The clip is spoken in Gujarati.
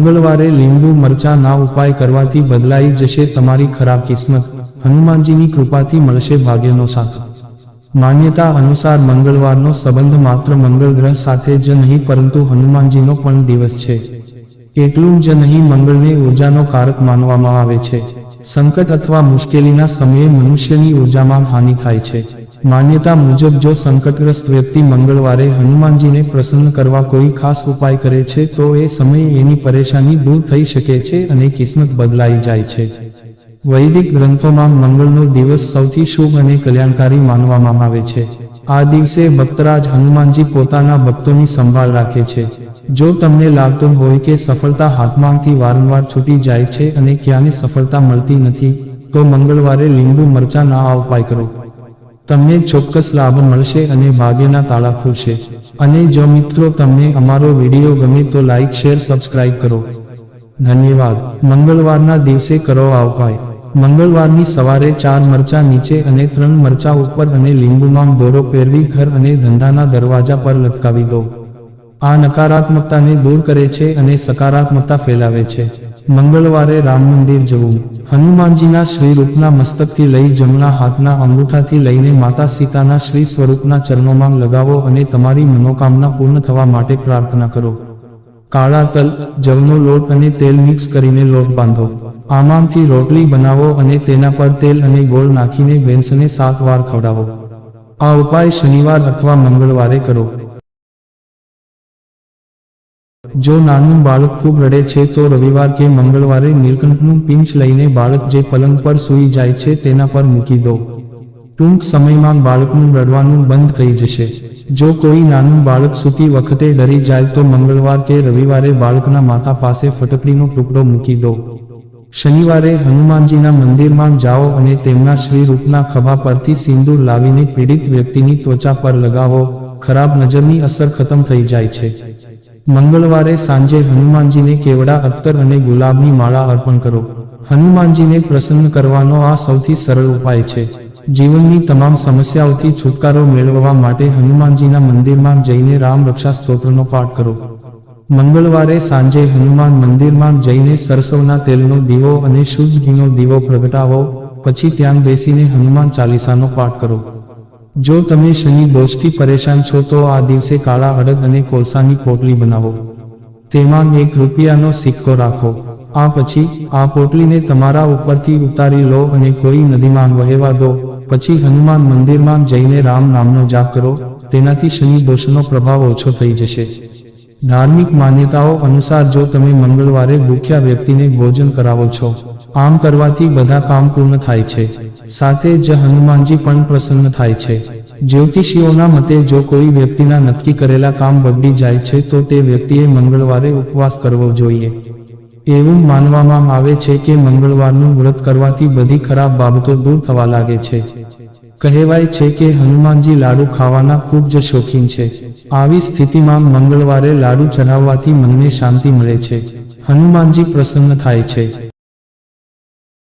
મંગળવારે લીંબુ મરચાના ઉપાય કરવાથી બદલાઈ જશે તમારી ખરાબ કિસ્મત. હનુમાનજીની કૃપાથી મળશે ભાગ્યનો સાથ. માન્યતા અનુસાર મંગળવારનો સંબંધ માત્ર મંગળ ગ્રહ સાથે જ નહીં, પરંતુ હનુમાનજીનો પણ દિવસ છે. એટલું જ નહીં, મંગળને ઉર્જાનો કારક માનવામાં આવે છે. સંકટ અથવા મુશ્કેલીના સમયે મનુષ્યની ઉર્જામાં હાનિ થાય છે. માન્યતા મુજબ જો સંકટગ્રસ્ત વ્યક્તિ મંગળવારે હનુમાનજીને પ્રસન્ન કરવા કોઈ ખાસ ઉપાય કરે છે, તો એ સમયે એની પરેશાની દૂર થઈ શકે છે અને કિસ્મત બદલાઈ જાય છે. વૈદિક ગ્રંથોમાં મંગળનો દિવસ સૌથી શુભ અને કલ્યાણકારી માનવામાં આવે છે. આ દિવસે ભક્તરાજ હનુમાનજી પોતાના ભક્તોની સંભાળ રાખે છે. જો તમને લાગતું હોય કે સફળતા હાથમાંથી વારંવાર છૂટી જાય છે અને ક્યાંને સફળતા મળતી નથી, તો મંગળવારે લીંબુ મરચાના આ ઉપાય કરો. તમને ચોક્કસ લાભ મળશે અને ભાગ્યના તાળા ખુલશે. અને જો મિત્રો તમને અમારો વીડિયો ગમે તો લાઈક, શેર, સબસ્ક્રાઇબ કરો. ધન્યવાદ. મંગળવારના દિવસે કરો આ ઉપાય મંગળવારની સવારે ચાર મરચા નીચે અને ત્રણ મરચા ઉપર અને લીંબુમાં દોરો પહેરવી, ઘર અને ધંધાના દરવાજા પર લટકાવી દો. આ નકારાત્મકતાને દૂર કરે છે અને સકારાત્મકતા ફેલાવે છે. મંગળવારે રામ મંદિર જવું. હનુમાનજીના શ્રી રૂપના મસ્તકથી લઈ જમણા હાથના અંગૂઠાથી લઈને માતા સીતાના શ્રી સ્વરૂપના ચરણોમાં લગાવો અને તમારી મનોકામના પૂર્ણ થવા માટે પ્રાર્થના કરો. કાળા તલ, જવનો લોટ અને તેલ મિક્સ કરીને લોટ બાંધો. આમાંથી રોટલી બનાવો અને તેના પર તેલ અને ગોળ નાખીને બેન્સને સાત વાર ખવડાવો. આ ઉપાય શનિવાર અથવા મંગળવારે કરો. જો નાનું બાળક ખૂબ રડે છે, તો રવિવાર કે મંગળવારે નીલકંઠનું પિંચ લઈને બાળક જે પલંગ પર સૂઈ જાય છે, તેના પર મૂકી દો. ટૂંક સમયમાં બાળકનું રડવાનું બંધ થઈ જશે. જો કોઈ નાનું બાળક સૂતી વખતે ડરી જાય, તો મંગળવાર કે રવિવારે બાળકના માતા પાસે ફટકડીનો ટુકડો મૂકી દો. શનિવારે હનુમાનજીના મંદિરમાં જાઓ અને તેમના શ્રી રૂપના ખભા પરથી સિંદૂર લાવીને પીડિત વ્યક્તિની ત્વચા પર લગાવો. ખરાબ નજરની અસર ખતમ થઈ જાય છે. મંગળવારે સાંજે હનુમાનજીને કેવડા અત્તર અને ગુલાબની માળા અર્પણ કરો. હનુમાનજીને પ્રસન્ન કરવાનો આ સૌથી સરળ ઉપાય છે. જીવનની તમામ સમસ્યાઓથી છુટકારો મેળવવા માટે હનુમાનજીના મંદિરમાં જઈને રામ રક્ષા સ્તોત્રનો પાઠ કરો. મંગળવારે સાંજે હનુમાન મંદિરમાં જઈને સરસવના તેલનો દીવો અને શુદ્ધ ઘીનો દીવો પ્રગટાવો, પછી ત્યાં બેસીને હનુમાન ચાલીસાનો પાઠ કરો. જો તમે શનિ દોષથી પરેશાન છો તો આ દિવસે કાળા અડદ અને કોલસાની પોટલી બનાવો. તેમાં એક રૂપિયાનો સિક્કો રાખો. આ પછી આ પોટલીને તમારા ઉપરથી ઉતારી લો અને કોઈ નદીમાં વહેવા દો. પછી હનુમાન મંદિરમાં જઈને રામ નામનો જાપ કરો. તેનાથી શનિ દોષનો પ્રભાવ ઓછો થઈ જશે. ધાર્મિક માન્યતાઓ અનુસાર જો તમે મંગળવારે ભૂખ્યા વ્યક્તિને ભોજન કરાવો છો આમ કરવાથી બધા કામ પૂર્ણ થાય છે. સાથે જ હનુમાનજી પણ પ્રસન્ન થાય છે. જ્યોતિષીઓના મતે જો કોઈ વ્યક્તિના નક્કી કરેલા કામ બગડી જાય છે તો તે વ્યક્તિએ મંગળવારે ઉપવાસ કરવો જોઈએ. એવું માનવામાં આવે છે કે મંગળવારનું વ્રત કરવાથી બધી ખરાબ બાબતો દૂર થવા લાગે છે. કહેવાય છે કે હનુમાનજી લાડુ ખાવાના ખૂબ જ શોખીન છે. આવી સ્થિતિમાં મંગળવારે લાડુ ચઢાવવાથી મનને શાંતિ મળે છે. હનુમાનજી પ્રસન્ન થાય છે.